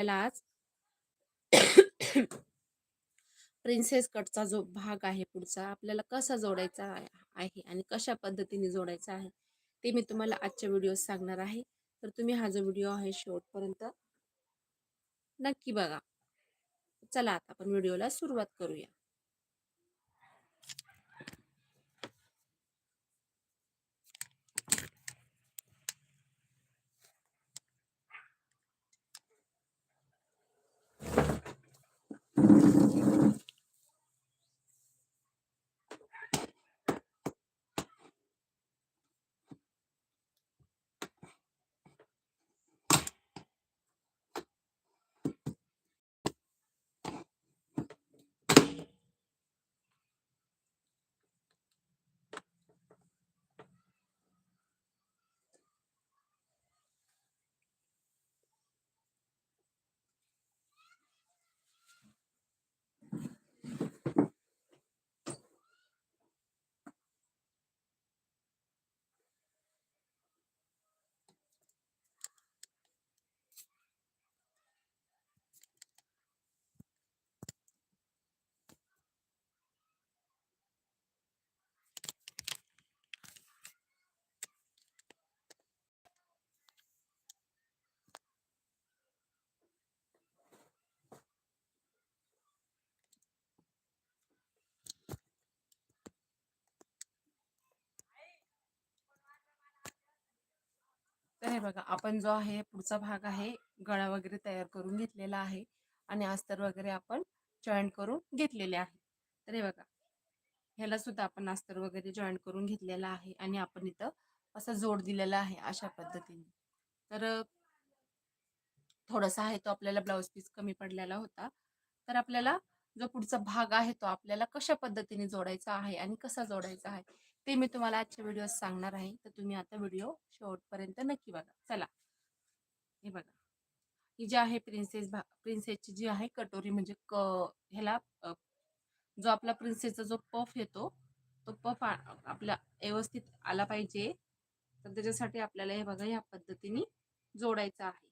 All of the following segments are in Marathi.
आपल्याला आज प्रिन्सेस कटचा जो भाग आहे पुढचा आपल्याला कसा जोडायचा आहे आणि कशा पद्धतीने जोडायचा आहे ते मी तुम्हाला आजच्या व्हिडिओ सांगणार आहे. तर तुम्ही हा जो व्हिडिओ आहे शेवटपर्यंत नक्की बघा. चला आता आपण व्हिडिओला सुरुवात करूया. तर हे बघा आपण जो आहे पुढचा भाग आहे गळा वगैरे तयार करून घेतलेला आहे आणि अस्तर वगैरे आपण जॉईंट करून घेतलेले आहे. तर हे बघा ह्याला सुद्धा आपण अस्तर वगैरे जॉईंट करून घेतलेला आहे आणि आपण इथं असा जोड दिलेला आहे अशा पद्धतीने. तर थोडासा आहे तो आपल्याला ब्लाऊज पीस कमी पडलेला होता. तर आपल्याला जो पुढचा भाग आहे तो आपल्याला कशा पद्धतीने जोडायचा आहे आणि कसा जोडायचा आहे ते मी तुम्हाला आजच्या व्हिडिओत सांगणार आहे. तर तुम्ही आता व्हिडिओ शेवटपर्यंत नक्की बघा. चला. हे बघा. ही जी आहे प्रिन्सेस भा प्रिन्सेसची जी आहे कटोरी म्हणजे क ह्याला जो आपला प्रिन्सेसचा जो पफ येतो तो पफ आपला व्यवस्थित आला पाहिजे. तर त्याच्यासाठी आपल्याला हे बघा या पद्धतीने जोडायचं आहे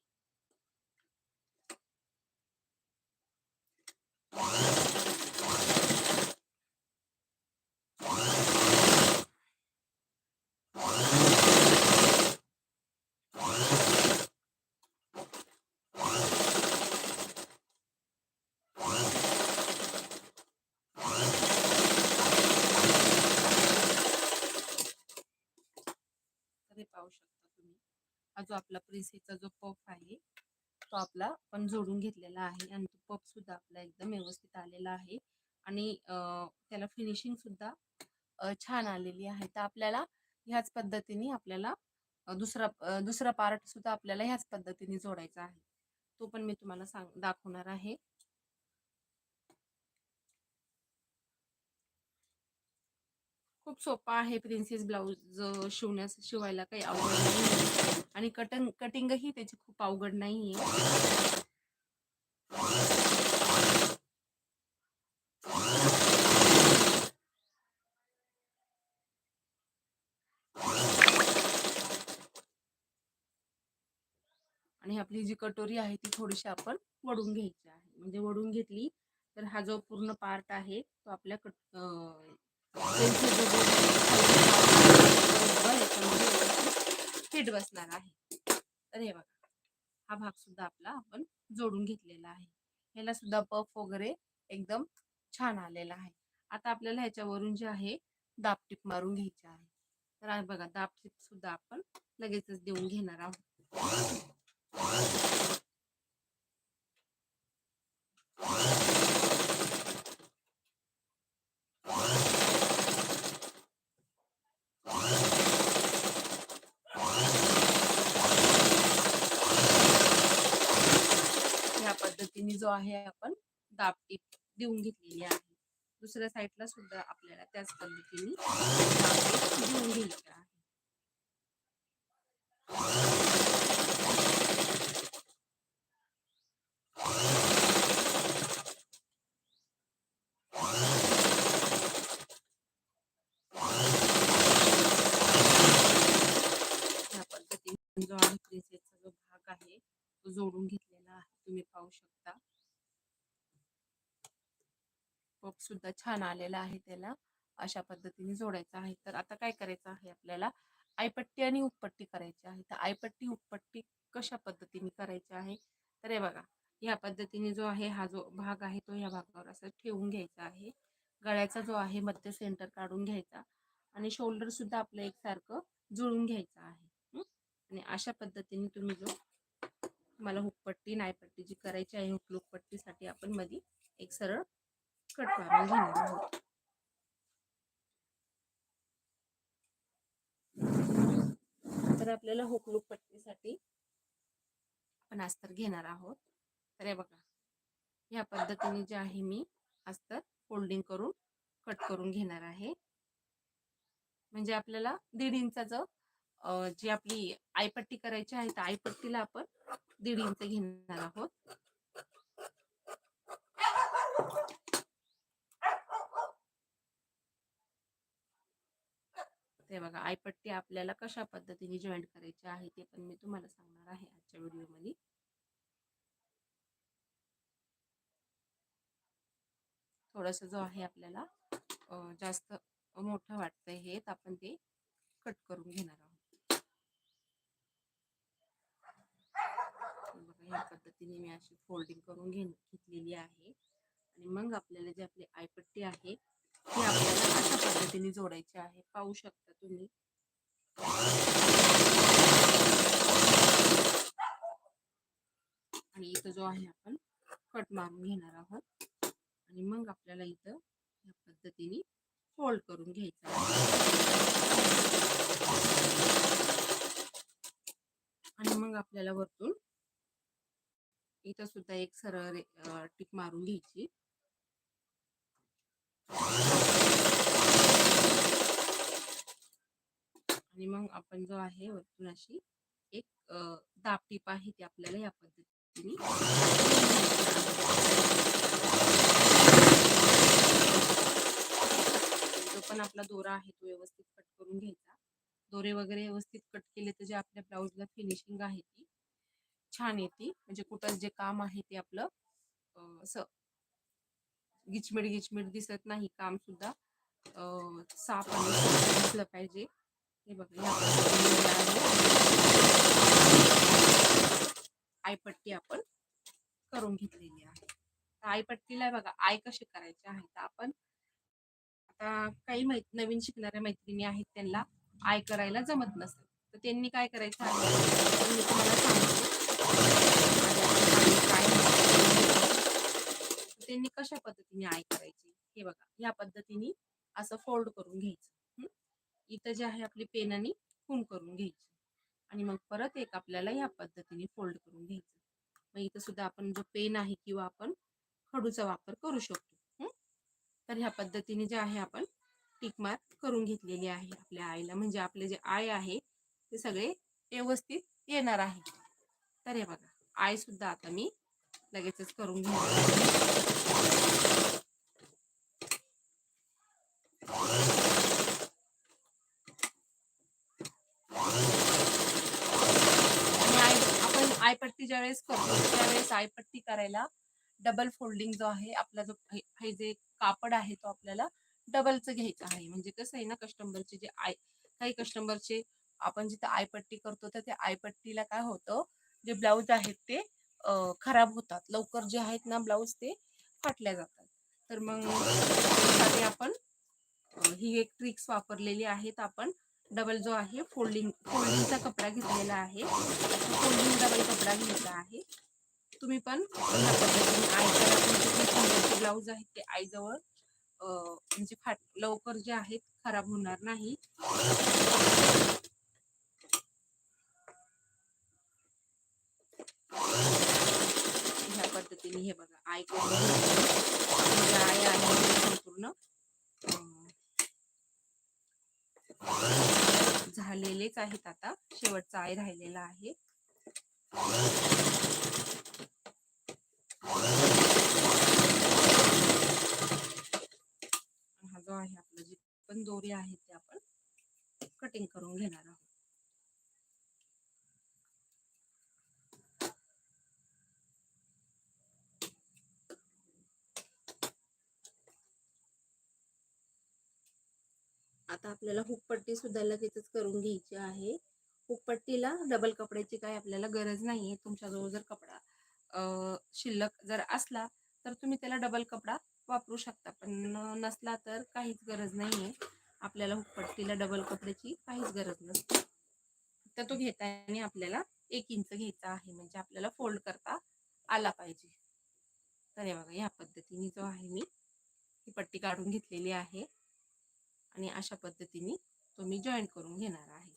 तर हे पाहू शकता तुम्ही हा जो जो पफ आहे तो आपला आपण जोडून घेतलेला आहे आणि तो पफ सुद्धा आपला एकदम व्यवस्थित आलेला आहे आणि त्याला फिनिशिंग सुद्धा छान आलेली आहे. तर आपल्याला ह्याच पद्धतीने आपल्याला दुसरा दुसरा पार्ट सुद्धा आपल्याला ह्याच पद्धतीने जोडायचा आहे. तो पण मी तुम्हाला सांग दाखवणार आहे. खूप सोपा आहे प्रिन्सेस ब्लाऊज शिवण्यास शिवायला काही अवघड नाही. आणि कटन कटिंगही त्याची खूप अवघड नाही आहे आणि आपली जी कटोरी आहे ती थोडीशी आपण वडून घ्यायची आहे. म्हणजे वडून घेतली तर हा जो पूर्ण पार्ट आहे तो आपल्या कट पेन्सिल फिट बसणार आहे. तर हे बघा हा भाग सुद्धा आपला आपण जोडून घेतलेला आहे. ह्याला सुद्धा पफ वगैरे एकदम छान आलेला आहे. आता आपल्याला ह्याच्यावरून जे आहे दापटीप मारून घ्यायची आहे. तर बघा दापटीप सुद्धा आपण लगेचच देऊन घेणार आहोत ह्या पद्धतीने जो आहे आपण दाबटीप देऊन घेतलेली आहे. दुसऱ्या साईडला सुद्धा आपल्याला त्याच पद्धतीने देऊन घ्यायची आहे. ह्या पद्धतीने जो आहे प्रिन्सेसचा जो भाग आहे तो जोडून घेतलेला आहे. तुम्ही पाहू शकता. पप सुद्धा छान आलेला आहे त्याला. अशा पद्धतीने जोडायचं आहे. तर आता काय करायचं आहे आपल्याला? आयपट्टी आणि उपपट्टी करायची आहे. तर आयपट्टी उपपट्टी कशा पद्धतीने करायची आहे? तर हे बघा ह्या पद्धतीने जो आहे हा जो भाग आहे तो ह्या भागावर असं ठेवून घ्यायचा आहे. गळ्याचा जो आहे मध्य सेंटर काढून घ्यायचा आणि शोल्डर सुद्धा आपलं एकसारखं जुळून घ्यायचं आहे. आणि अशा पद्धतीने तुम्ही जो मला हुकपट्टी नायपट्टी जी करायची आहे हुकलुकपट्टीसाठी आपण मध्ये एक सरळ कट मारून घेणार आहोत. तर आपल्याला हुकलूक पट्टीसाठी आपण अस्तर घेणार आहोत. तर हे बघा ह्या पद्धतीने जे आहे मी अस्तर फोल्डिंग करून कट करून घेणार आहे. म्हणजे आपल्याला दीड इंचाचं अं, जी आपली आयपट्टी करायची आहे तर आयपट्टीला आपण दीड इंच घेणार आहोत. ते बघा आयपट्टी आपल्याला कशा पद्धतीने जॉईंट करायची आहे ते पण मी तुम्हाला सांगणार आहे आजच्या व्हिडिओमध्ये. थोडस जो आहे आपल्याला जास्त मोठं वाटतंय हे तर आपण ते कट करून घेणार आहोत. बघा ह्या पद्धतीने मी अशी फोल्डिंग करून घे घेतलेली आहे. आणि मग आपल्याला जे आपली आयपट्टी आहे ती आपल्याला पद्धतीने जोडायचे आहे पाहू शकता तुम्ही. आणि इथं जो आहे आपण कट मारून घेणार आहोत. आणि मग आपल्याला इथं या पद्धतीने फोल्ड करून घ्यायचं आहे. आणि मग आपल्याला वरतून इथं सुद्धा एक सरळ टिक मारून घ्यायची. आणि मग आपण जो आहे वरतून अशी एक अं, दाब टीप आहे ती आपल्याला या पद्धतीने जो पण आपला दोरा आहे तो व्यवस्थित कट करून घ्यायचा. दोरे वगैरे व्यवस्थित कट केले तर जे आपल्या ब्लाऊजला फिनिशिंग आहे ती छान येते. म्हणजे कुठं जे काम आहे ते आपलं असं गिचमिड गिचमिड दिसत नाही काम सुद्धा साफ आणि दिसलं पाहिजे. हे बघा ह्या आयपट्टी आपण करून घेतलेली आहे. तर आयपट्टीला बघा आय कशी करायची आहे तर आपण आता काही नवीन शिकणाऱ्या मैत्रिणी आहेत त्यांना आय करायला जमत नसेल. तर त्यांनी काय करायचं आहे? मी तुम्हाला सांगते. त्यांनी कशा पद्धतीने आय करायची? हे बघा या पद्धतीने असं फोल्ड करून घ्यायचं. इथं जे आहे आपली पेनाने खून करून घ्यायची. आणि मग परत एक आपल्याला या पद्धतीने फोल्ड करून घ्यायचं. मग इथं सुद्धा आपण जो पेन आहे किंवा आपण खडूचा वापर करू शकतो. तर ह्या पद्धतीने जे आहे आपण टिक मार्क करून घेतलेली आहे आपल्या आईला. म्हणजे आपले जे आय आहे ते सगळे व्यवस्थित येणार आहे. तर हे बघा. आय सुद्धा आता मी लगेचच करून घेणार आहे. आणि आय आपण आयपट्टी ज्यावेळेस करतो. त्यावेळेस आयपट्टी करायला डबल फोल्डिंग जो आहे आपला जो हे जे कापड आहे तो आपल्याला डबलचं घ्यायचं आहे. म्हणजे कसं आहे ना कस्टमरचे जे आय काही कस्टमरचे आपण जिथे आयपट्टी करतो तर त्या आयपट्टीला काय होतं जे ब्लाऊज आहेत ते खराब होतात. लवकर जे आहेत ना ब्लाऊज ते फाटल्या जातात. तर मग आपण ही एक ट्रिक्स वापरलेली आहे आपण डबल जो आहे फोल्डिंग फोल्डिंगचा कपडा घेतलेला आहे. फोल्डिंग डबल कपडा घ्यायचा आहे. तुम्ही पण आईच्या जे ब्लाऊज आहेत ते आईजवळ म्हणजे फाट लवकर जे आहेत खराब होणार नाही. ह्या पद्धतीने हे बघा. आय आई आय आहे संपूर्ण झालेलेच आहेत आता. शेवटचा आय राहिलेला आहे. हा जो आहे आपला जे पण दोरी आहे ते आपण कटिंग करून घेणार आहोत. आता आपल्याला हुकपट्टी सुद्धा लगेचच करून घ्यायची आहे. हुकपट्टीला डबल कपड्याची काय आपल्याला गरज नाहीये. तुमच्याजवळ जर कपडा शिल्लक जर असला तर तुम्ही त्याला डबल कपडा वापरू शकता. पण नसला तर काहीच गरज नाहीये. आपल्याला हुकपट्टीला डबल कपड्याची काहीच गरज नसते. तर तो घेताना आपल्याला एक इंच घ्यायचा आहे. म्हणजे आपल्याला फोल्ड करता आला पाहिजे. तर हे बघा ह्या पद्धतीने जो आहे मी ही पट्टी काढून घेतलेली आहे. आणि अशा पद्धतीने तो मी जॉईन करून घेणार आहे.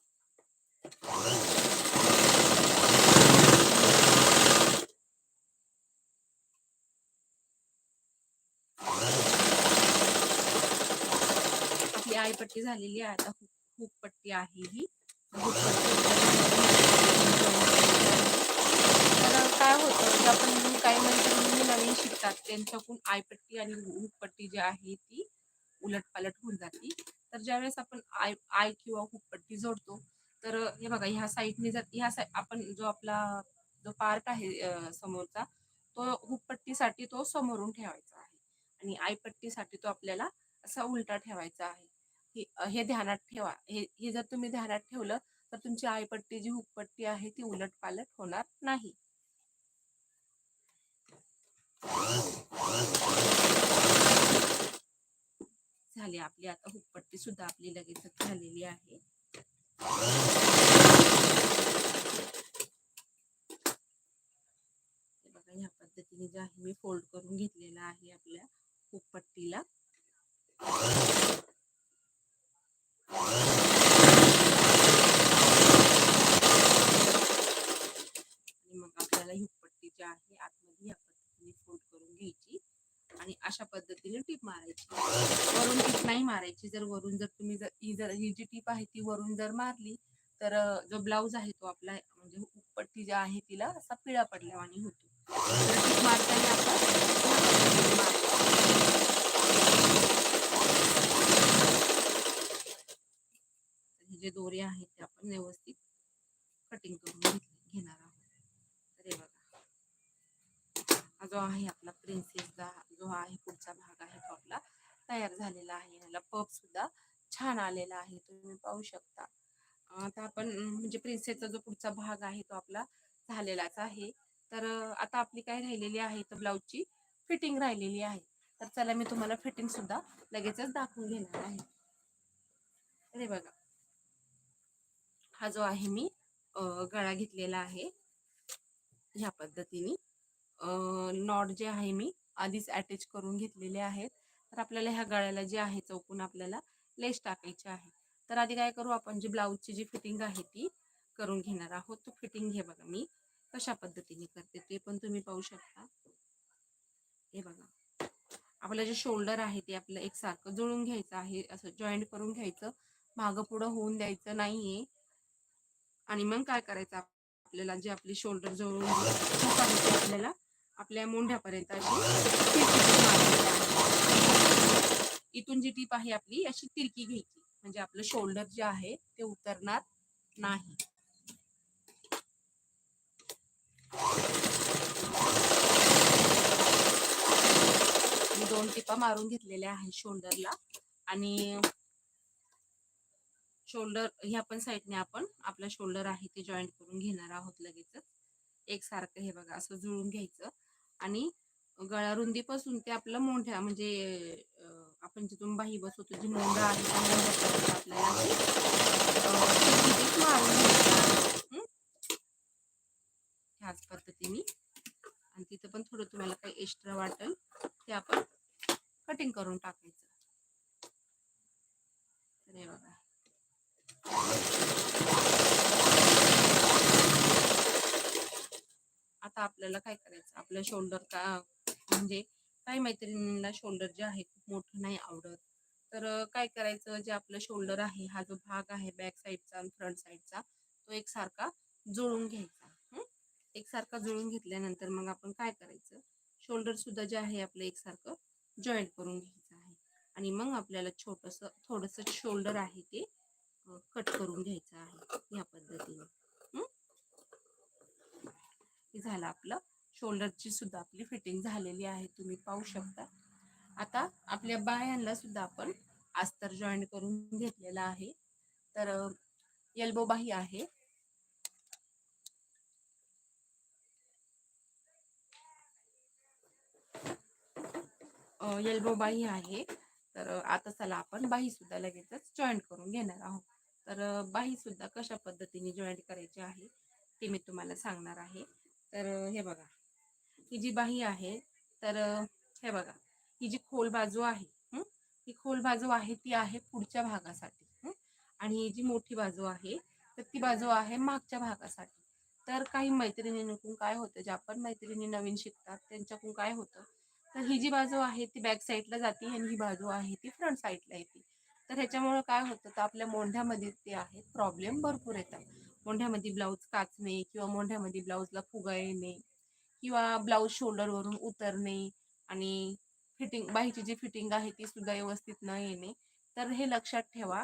आपली आईपट्टी झालेली आहे. आता हुक पट्टी आहे ही. तर काय होतं? आपण काही मैत्रिणी नवीन शिकतात. त्यांच्याकडून आयपट्टी आणि हुकपट्टी जी आहे ती उलटपालट होऊन जाते. तर ज्यावेळेस आपण आय आय किंवा हुपट्टी जोडतो तर हे बघा ह्या साईडने जर ह्या साईड आपण जो आपला जो पार्ट आहे समोरचा तो हुपट्टीसाठी तो समोरून ठेवायचा आहे. आणि आयपट्टीसाठी तो आपल्याला असा उलटा ठेवायचा आहे. हे ध्यानात ठेवा. हे हे जर तुम्ही ध्यानात ठेवलं तर तुमची आयपट्टी जी हुपट्टी आहे ती उलट पालट होणार नाही. झाली. आपली आता हुपट्टी सुद्धा आपली लगेचच झालेली आहे. बघा ह्या पद्धतीने जे आहे मी फोल्ड करून घेतलेला आहे आपल्या हुपट्टीला आणि मग आपल्याला ही पट्टी जी आहे आतमध्ये या पद्धतीने फोल्ड करून घ्यायची. आणि अशा पद्धतीने टीप मारायची. वरून टीप नाही मारायची. जर वरून जर तुम्ही जर ही जर ही जी टीप आहे ती वरून जर मारली तर जो ब्लाऊज आहे तो आपला म्हणजे पट्टी जी आहे तिला असा पिळा पडल्यावानी होतो. टीप मारताना आपण हे जे दोरे आहेत ते आपण व्यवस्थित कटिंग करून घेणार आहोत तर हे बघा हा जो आहे आपला प्रिन्सेसचा जो आहे पुढचा भाग आहे तो आपला तयार झालेला आहे. ह्याला पप सुद्धा छान आलेला आहे. तुम्ही पाहू शकता. आता आपण म्हणजे प्रिन्सेसचा जो पुढचा भाग आहे तो आपला झालेलाच आहे. तर आता आपली काय राहिलेली आहे तर ब्लाऊजची फिटिंग राहिलेली आहे. तर चला मी तुम्हाला फिटिंग सुद्धा लगेचच दाखवून घेणार आहे. अरे बघा. हा जो आहे मी गळा घेतलेला आहे. ह्या पद्धतीने. नॉट जे आहे मी आधीच अटॅच करून घेतलेले आहेत. तर आपल्याला ह्या गळ्याला जे आहे चौकून आपल्याला लेस टाकायची आहे. तर आधी काय करू आपण जी ब्लाऊजची जी फिटिंग आहे ती करून घेणार आहोत. तो फिटिंग घे बघा मी कशा पद्धतीने करते ते पण तुम्ही पाहू शकता. हे बघा. आपलं जे शोल्डर आहे ते आपलं एकसारखं जुळून घ्यायचं आहे असं जॉईंट करून घ्यायचं. मागं पुढं होऊन द्यायचं नाहीये. आणि मग काय करायचं? आपल्याला जे आपली शोल्डर जवळून आपल्याला आपल्या मुंढ्यापर्यंत अशी इथून जी टीप आहे आपली अशी तिरकी घ्यायची. म्हणजे आपलं शोल्डर जे आहे ते उतरणार नाही. दोन टिपा मारून घेतलेल्या आहेत शोल्डरला. आणि शोल्डर ह्या पण साईडने आपण आपलं शोल्डर आहे ते जॉईंट करून घेणार आहोत लगेचच. एकसारखं हे बघा असं जुळून घ्यायचं. आणि गळा रुंदीपासून ते आपलं मोंढ्या म्हणजे आपण जिथून बाही बसवतो जी मोंढा आहे त्या मोंढ्यापर्यंत आपल्याला मारून ह्याच पद्धतीने. आणि तिथं पण थोडं तुम्हाला काही एक्स्ट्रा वाटेल ते आपण कटिंग करून टाकायचं. तर हे बघा. आता आपल्याला काय करायचं? आपलं शोल्डर का म्हणजे काही मैत्रिणींना शोल्डर जे आहे खूप मोठं नाही आवडत. तर काय करायचं? जे आपलं शोल्डर आहे हा जो भाग आहे बॅक साईडचा आणि फ्रंट साईडचा तो एकसारखा जुळून घ्यायचा. एक एकसारखा जुळून घेतल्यानंतर मग आपण काय करायचं? शोल्डर सुद्धा जे आहे आपलं एकसारखं जॉईंट करून घ्यायचं आहे. आणि मग आपल्याला छोटस थोडस शोल्डर आहे ते कट करून घ्यायचं आहे या पद्धतीने. झालं आपलं. शोल्डरची सुद्धा आपली फिटिंग झालेली आहे तुम्ही पाहू शकता. आता आपल्या बायांना सुद्धा आपण अस्तर जॉईंट करून घेतलेला आहे. तर एल्बो बाही आहे. एल्बो बाही आहे. तर आता चला आपण बाही सुद्धा लगेचच जॉईंट करून घेणार आहोत. तर बाही सुद्धा कशा पद्धतीने जॉईंट करायची आहे ते मी तुम्हाला सांगणार आहे. तर हे बघा. ही जी बाही आहे तर हे बघा. ही जी खोल बाजू आहे ही? खोल बाजू आहे ती आहे पुढच्या भागासाठी आणि ही जी मोठी बाजू आहे तर ती बाजू आहे मागच्या भागासाठी. तर काही मैत्रिणींकडून काय होतं ज्या पण मैत्रिणी नवीन शिकतात त्यांच्याकडून काय होतं? तर ही जी बाजू आहे ती बॅक साईडला जाते आणि ही बाजू आहे ती फ्रंट साईडला येते. तर ह्याच्यामुळे काय होतं तर आपल्या मोंढ्यामध्ये ते आहेत प्रॉब्लेम भरपूर येतात. मोंढ्यामध्ये ब्लाऊज काचणे किंवा मोंढ्यामध्ये ब्लाऊजला फुगा येणे किंवा ब्लाऊज शोल्डरवरून उतरणे आणि फिटिंग बाहीची जी फिटिंग आहे ती सुद्धा व्यवस्थित न येणे. तर हे लक्षात ठेवा.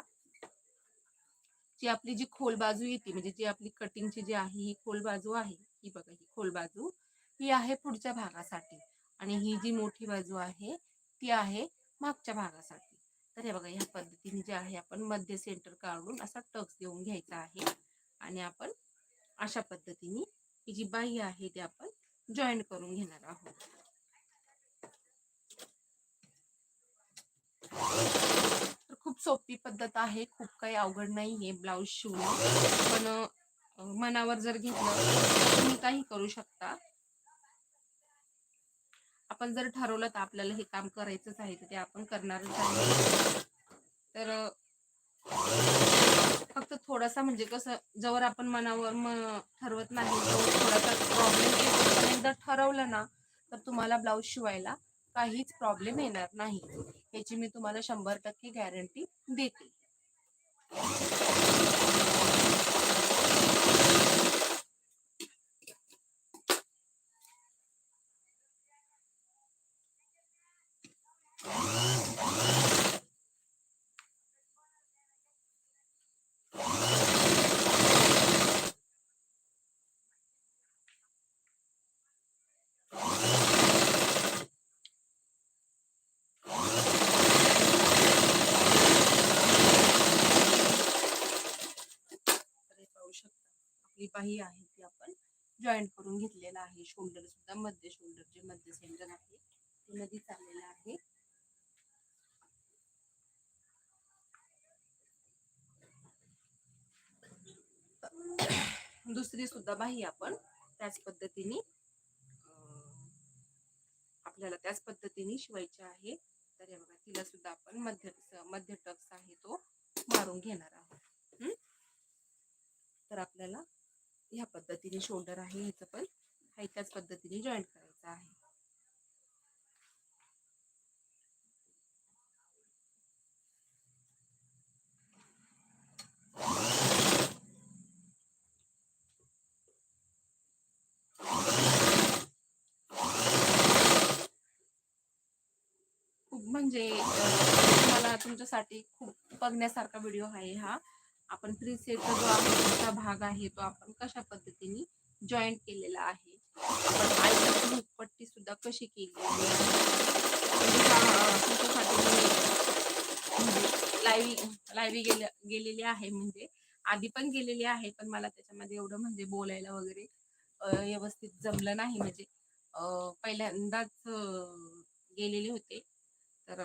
जी आपली जी खोल बाजू येते म्हणजे जी आपली कटिंगची जी आहे ही खोल बाजू आहे. ही बघा ही खोल बाजू. ही आहे पुढच्या भागासाठी. आणि ही जी मोठी बाजू आहे ती आहे मागच्या भागासाठी. तर हे बघा ह्या पद्धतीने जे आहे आपण मध्य सेंटर काढून असा टक्स देऊन घ्यायचा आहे. आणि आपण अशा पद्धतीने ही जी बाह्य आहे ती आपण जॉईन करून घेणार आहोत. तर खूप सोपी पद्धत आहे खूप काही अवघड नाही ब्लाऊज शिवणं. पण मनावर जर घेतलं तुम्ही काही करू शकता. आपण जर ठरवलं तर आपल्याला हे काम करायचंच आहे तर ते आपण करणारच आहे. तर फक्त थोडासा म्हणजे कसं जवळ आपण मनावर ठरवत नाही थोडासा प्रॉब्लेम येतो एकदा ठरवलं ना तर तुम्हाला ब्लाऊज शिवायला काहीच प्रॉब्लेम येणार नाही. याची मी तुम्हाला शंभर टक्के गॅरंटी देते. काही आहे ते आपण जॉईंट करून घेतलेला आहे. शोल्डर सुद्धा मध्य शोल्डर जे मध्य सेंटर आहे ते मध्ये चाललेलं आहे. दुसरी सुद्धा बाही आपण त्याच पद्धतीने आपल्याला त्याच पद्धतीने शिवायची आहे. तर बघा तिला सुद्धा आपण मध्य मध्य टक्स आहे तो मारून घेणार आहोत. तर आपल्याला ह्या पद्धतीने शोल्डर आहे ह्याचं पण. हा त्याच पद्धतीने जॉईंट करायचा आहे. खूप म्हणजे मला तुमच्यासाठी खूप बघण्यासारखा व्हिडिओ आहे हा. आपण फ्री सेटचा जो आहे भाग आहे तो आपण कशा पद्धतीने जॉईंट केलेला आहे? आपण पट्टी सुद्धा कशी केली आहे? म्हणजे लाईव्ह लाईव्ह म्हणजे गेलेली आहे म्हणजे आधी पण गेलेली आहे पण मला त्याच्यामध्ये एवढं म्हणजे बोलायला वगैरे व्यवस्थित जमलं नाही. म्हणजे पहिल्यांदाच गेलेले होते. तर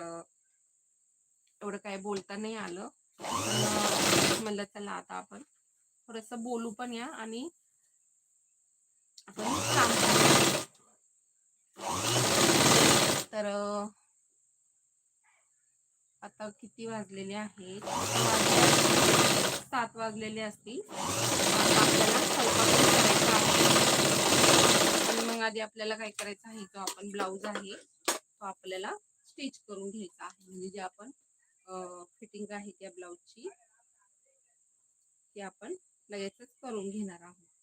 एवढं काय बोलता नाही आलं. म्हणलं चला आता आपण थोडस बोलू पण या आणि आपण काम तर आता किती वाजलेले आहेत? सात वाजलेले असतील. आपल्याला स्वयंपाक करायचा आहे. आणि मग आधी आपल्याला काय करायचं आहे तो आपण ब्लाऊज आहे तो आपल्याला स्टिच करून घ्यायचा आहे. म्हणजे जे आपण फिटिंग आहे त्या ब्लाऊजची ती आपण लगेचच करून घेणार आहोत.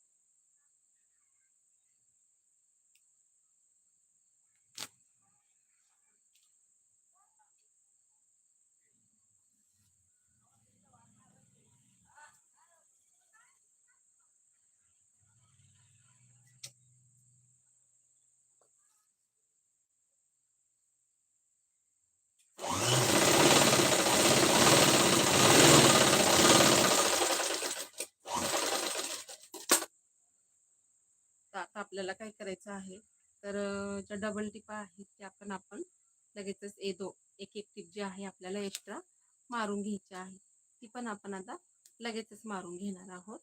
आपल्याला काय करायचं आहे तर ज्या डबल टिपा आहेत त्या पण आपण लगेचच येतो दो एक एक टिप जी आहे आपल्याला एक्स्ट्रा मारून घ्यायची आहे ती पण आपण आता लगेचच मारून घेणार आहोत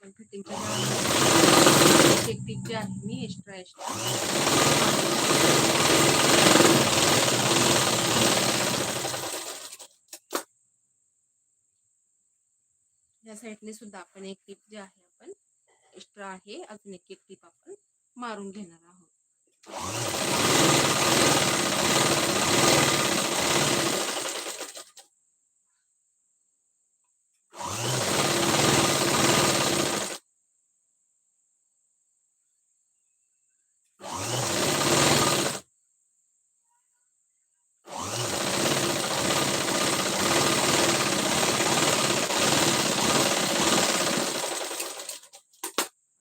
आपण फिटिंगच्या एक टिप जी आहे मी एक्स्ट्रा एक्स्ट्रा या सुद्धा आपण एक टिप जे आहे आपण एक्स्ट्रा आहे अजून एक एक टिप आपण मारून घेणार आहोत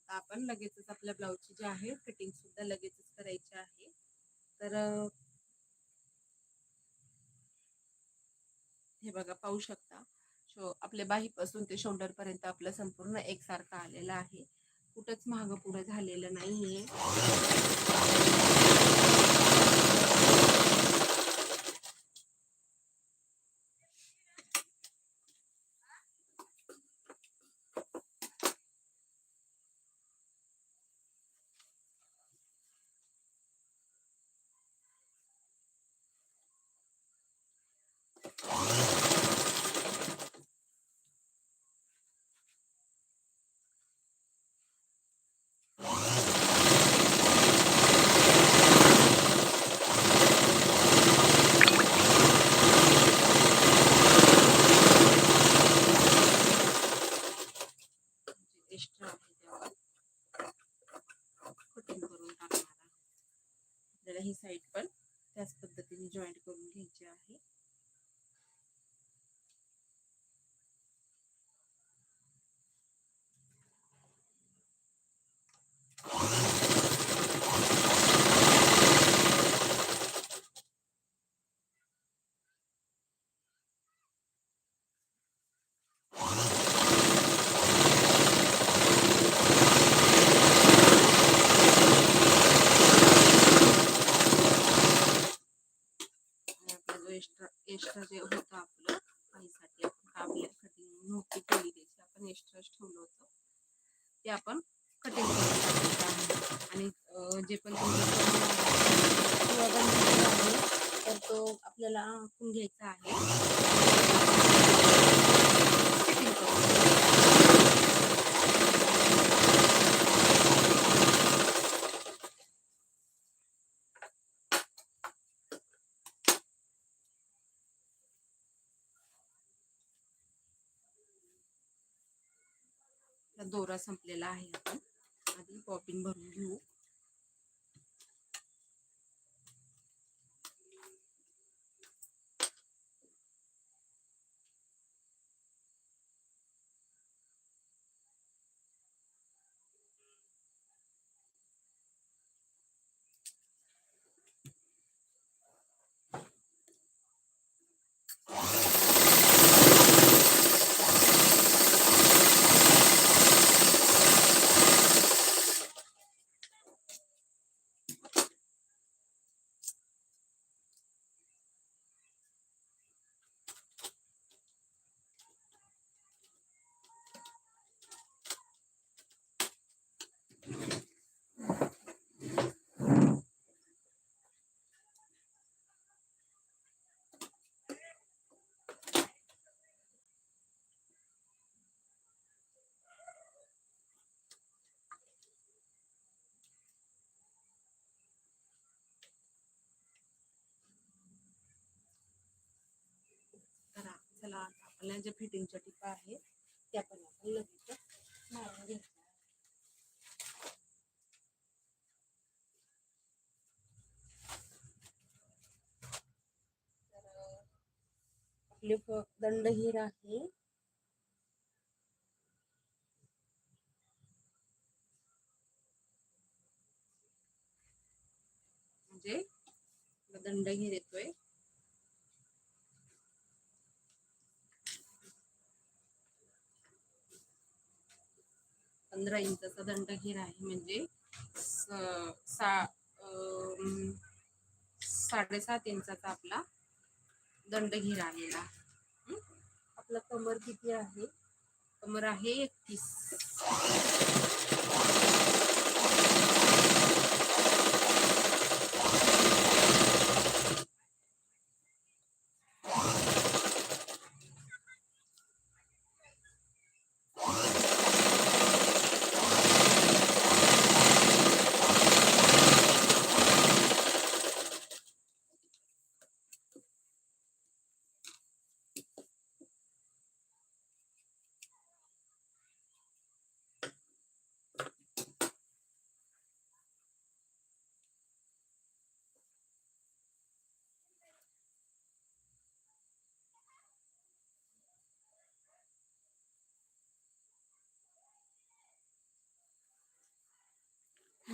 आता आपण लगेचच आपल्या ब्लाऊजची जी आहे फिटिंग सुद्धा लगेचच करायची आहे. तर हे बघा पाहू शकता. शो आपल्या बाहीपासून ते शोल्डर पर्यंत आपलं संपूर्ण एकसारखं आलेलं आहे. कुठंच महाग पुढं झालेलं नाहीये. आपण ठेवलं होतं. ते आपण कटिंग करून आणि जे पण तुमचं आहे तर तो आपल्याला आखून घ्यायचा आहे. दोरा संपलेला आहे आपण आधी पॉपिंग भरून घेऊ. चला आता ज्या फिटिंगच्या टिपा आहेत त्या पण आपण लगेच मारून घ्यायचं आपले दंड हिर आहे. म्हणजे दंड हिर येतोय. पंधरा इंचाचा दंडघेर आहे म्हणजे स- सा साडेसात इंचाचा आपला दंडघेर आलेला आहे आपला कमर किती आहे? कमर आहे एकतीस.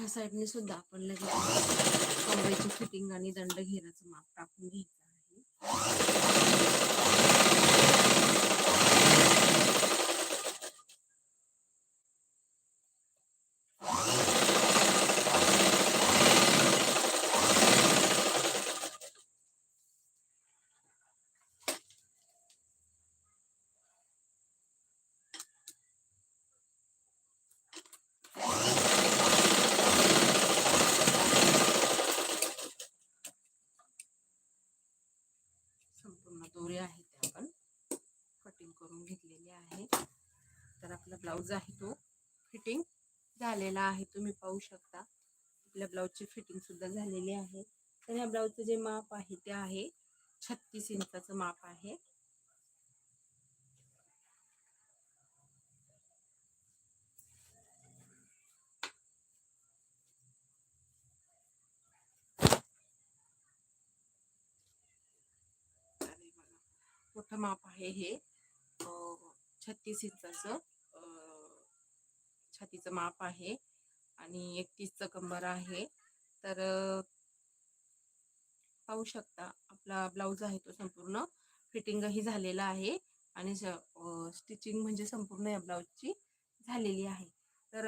ह्या साईडने सुद्धा आपण लगेच कमरेची फिटिंग आणि दंड घेण्याचं माप टाकून घ्यायचं आहे संपूर्ण दोरे आहेत ते आपण कटिंग करून घेतलेले आहे तर आपला ब्लाऊज आहे तो. फिटिंग झालेला आहे तुम्ही पाहू शकता. आपल्या ब्लाऊजची फिटिंग सुद्धा झालेली आहे. तर ह्या ब्लाऊजचं जे माप आहे ते आहे छत्तीस इंचाचं माप आहे. मोठं माप आहे हे. छत्तीस इंचाचं. छातीचं माप आहे आणि एकतीसचं कंबर आहे. तर पाहू शकता आपला ब्लाऊज आहे तो संपूर्ण. फिटिंगही झालेला आहे आणि स्टिचिंग म्हणजे संपूर्ण या ब्लाऊजची झालेली आहे. तर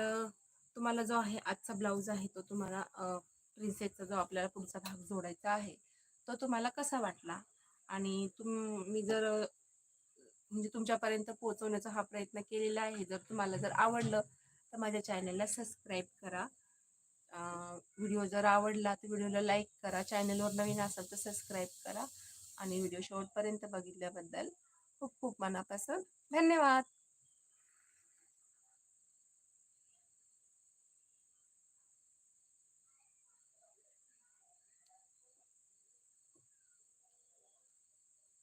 तुम्हाला जो आहे आजचा ब्लाऊज आहे तो तुम्हाला प्रिन्सेसचा जो आपल्याला पुढचा भाग जोडायचा आहे तो तुम्हाला कसा वाटला? आणि तुम्ही जर म्हणजे तुमच्यापर्यंत पोहोचवण्याचा हा प्रयत्न केलेला आहे जर तुम्हाला जर आवडलं तर माझ्या चॅनलला सबस्क्राईब करा. व्हिडिओ जर आवडला तर व्हिडिओला लाईक करा. चॅनलवर नवीन असाल तर सबस्क्राईब करा. आणि व्हिडिओ शेवटपर्यंत बघितल्याबद्दल खूप खूप मनापासून धन्यवाद.